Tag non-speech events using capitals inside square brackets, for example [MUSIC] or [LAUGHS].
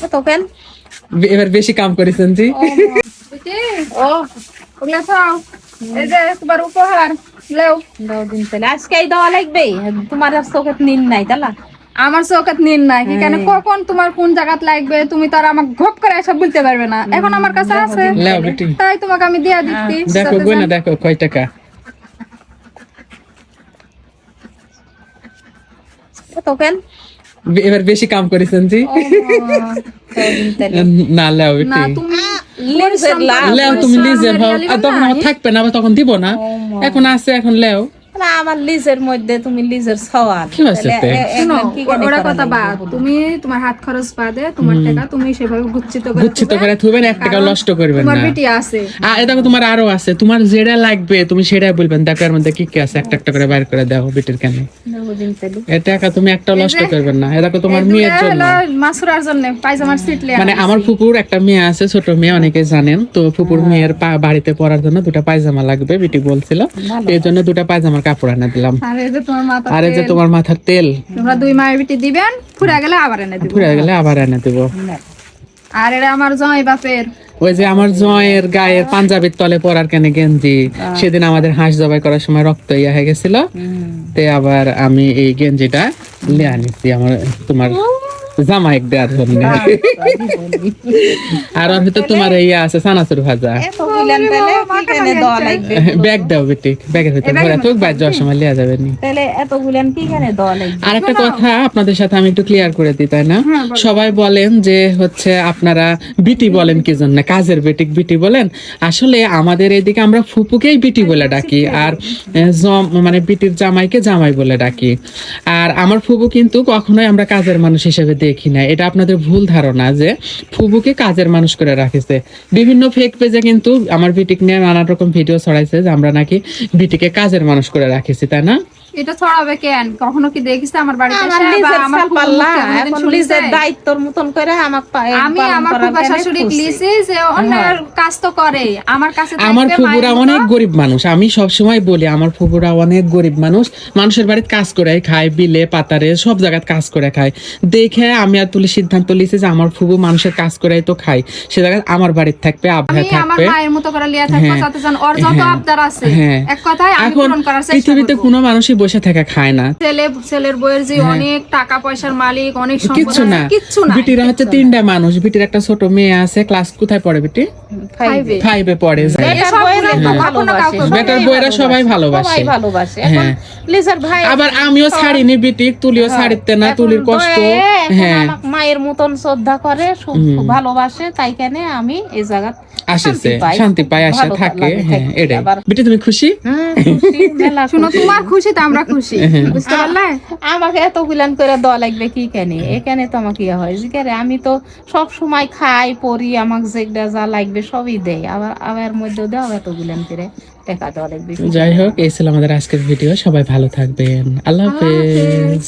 কত কেন এবার বেশি কাম করেছেন জি। ও ওগুলা খাও এই যে তোমার উপহার। লেও। দাও দিন তাহলে। আজকেই দেওয়া লাগবে। তোমার আর নাই তালা আমার চৌকাত নিন নাই। এখানে কখন তোমার কোন জায়গাত লাগবে? তুমি তো আর আমাকে ঘপ করে এসব বলতে পারবে না। এখন আমার কাছে আছে। তাই তোমাকে আমি দিয়ে দিচ্ছি। দেখো গো দেখো কয় টাকা। কত কেন এবার বেশি কাম করেছেন জি না লাও বেটি না তুমি লিজের লাভ লেও তুমি লিজে ভাও। আর তখন আমার থাকবে না তখন দিব না। এখন আছে এখন লেও। আমার লিজের মধ্যে তুমি লিজের সওয়াল। ওরা কথা বাদ। তোমার হাত খরচ বাদে তোমার টাকা তুমি সেভাবে গুচ্ছিত করে গুচ্ছিত করে থুবেন এক টাকা নষ্ট করবেন তোমার বেটি আছে। আর এটা তোমার আরও আছে। তোমার যেটা লাগবে তুমি সেটাই বলবেন। দেখো এর মধ্যে কি কি আছে? একটা একটা করে বাইর করে দাও বেটির কেন। দাও দিন তাহলে এ টাকা তুমি একটা নষ্ট করবেন না। এটা তো তোমার মেয়ের জন্য। মাসুরার জন্য পায়জামার সিট লিয়া মানে আমার ফুপুর একটা মেয়ে আছে ছোট মেয়ে অনেকে জানেন। তো ফুপুর মেয়ের বাড়িতে পরার জন্য দুটা পায়জামা লাগবে বেটি বলছিল। এই জন্য দুটা পায়জামার কাপড় এনে দিলাম। আর এই যে তোমার মাথা আর এই যে তোমার মাথার তেল। তোমরা দুই মায়ের বেটি দিবেন ফুরা গেলে আবার এনে দিব। ফুরে গেলে আবার এনে দেবো। আর এটা আমার জয় বাপের। ওই যে আমার জয়ের গায়ের পাঞ্জাবির তলে পরার কেন গেঞ্জি। সেদিন আমাদের হাঁস জবাই করার সময় রক্ত ইয়া হয়ে গেছিল। তে আবার আমি এই গেঞ্জিটা লিয়ে আনিছি আমার তোমার জামাইক দেওয়ার জন্য। আর ওর ভিতর তোমার ইয়া আছে সানাচুর ভাজা। এত তাহলে কি দেওয়া লাগবে। [LAUGHS] ব্যাগ দাও বেটি ব্যাগের ভিতর ভরে তো বাইর যাওয়ার সময় লিয়া যাবে নি। তাহলে এত বুঝলেন কি কেন দেওয়া লাগবে? আর একটা কথা আপনাদের সাথে আমি একটু ক্লিয়ার করে দিই তাই না? সবাই বলেন যে হচ্ছে আপনারা বিটি বলেন কি জন্য কাজের বেটিক বিটি বলেন। আসলে আমাদের এদিকে আমরা ফুপুকেই বিটি বলে ডাকি আর জম- মানে বিটির জামাইকে জামাই বলে ডাকি। আর আমার ফুপু কিন্তু কখনোই আমরা কাজের মানুষ হিসেবে দেখি না। এটা আপনাদের ভুল ধারণা যে ফুপুকে কাজের মানুষ করে রাখিছে। বিভিন্ন ফেক পেজে কিন্তু আমার বিটিক নিয়ে নানা রকম ভিডিও ছড়াইছে যে আমরা নাকি বিটিকে কাজের মানুষ করে রাখিছি তাই না? এটা ছড়াবে কেন? কখনো কি দেখিস আমার বাড়িতে আমার আমার দায়িত্বর মতন করে আমাক পা- আমি আমার ফুফা শাশুড়ি। লিছি যে অন্যের কাজ তো করে। আমার কাছে আমার অনেক গরিব মানুষ। আমি সব সময় বলি আমার ফুপুরা অনেক গরিব মানুষ। মানুষের বাড়িতে কাজ করে খায় বিলে পাতারে সব জায়গায় কাজ করে খায়। দেখে আমি আর তুলি সিদ্ধান্ত লিছি যে আমার ফুবু মানুষের কাজ করে তো খায়। সে জায়গায় আমার বাড়িতে থাকবে আবহাওয়া আমার থাকবে। মায়ের মতো করে লিয়া থাকব হ্যাঁ। যাতে যেন ওর যত হ্যাঁ। আবদার আছে হ্যাঁ। এক কথায় আমি পূরণ করার চেষ্টা পৃথিবীতে কোনো মানুষই বসে থাকা খায় না। ছেলে ছেলের বইয়ের যে অনেক টাকা পয়সার মালিক অনেক সম্পদ। কিচ্ছু না। কিচ্ছু না বিটিরা হচ্ছে তিনটা মানুষ। বিটির একটা ছোট মেয়ে আছে ক্লাস কোথায় পড়ে বিটি? ফাইভে পড়ে। বেটার সবাই ভালোবাসে। ভালোবাসে। এখন হ্যাঁ। লিজার ভাই আবার আমিও ছাড়িনি বিটি তুলিও ছাড়িতে না তুলির কষ্ট। হ্যাঁ। মায়ের মতন শ্রদ্ধা করে খুব ভালোবাসে তাই কেন আমি এই জায়গা আসেছে শান্তি পায় আসে থাকে হ্যাঁ এটাই। বিটি তুমি খুশি? [LAUGHS] খুশি, শুনো খুশি। তোমার খুশিতে আমরা খুশি বুঝতে পারলে? আমাকে এত গুলান করে দেওয়া লাগবে কি কেন? এখানে তো আমাকে ইয়ে হয় জিজ্ঞারে আমি তো সব সময় খাই পরি আমাকে যেটা যা লাগবে সবই দেয় আবার আবার মধ্যে দেওয়া এত গুলান করে টাকা দেওয়া লাগবে। যাই হোক এই ছিল আমাদের আজকের ভিডিও। সবাই ভালো থাকবেন। আল্লাহ হাফেজ।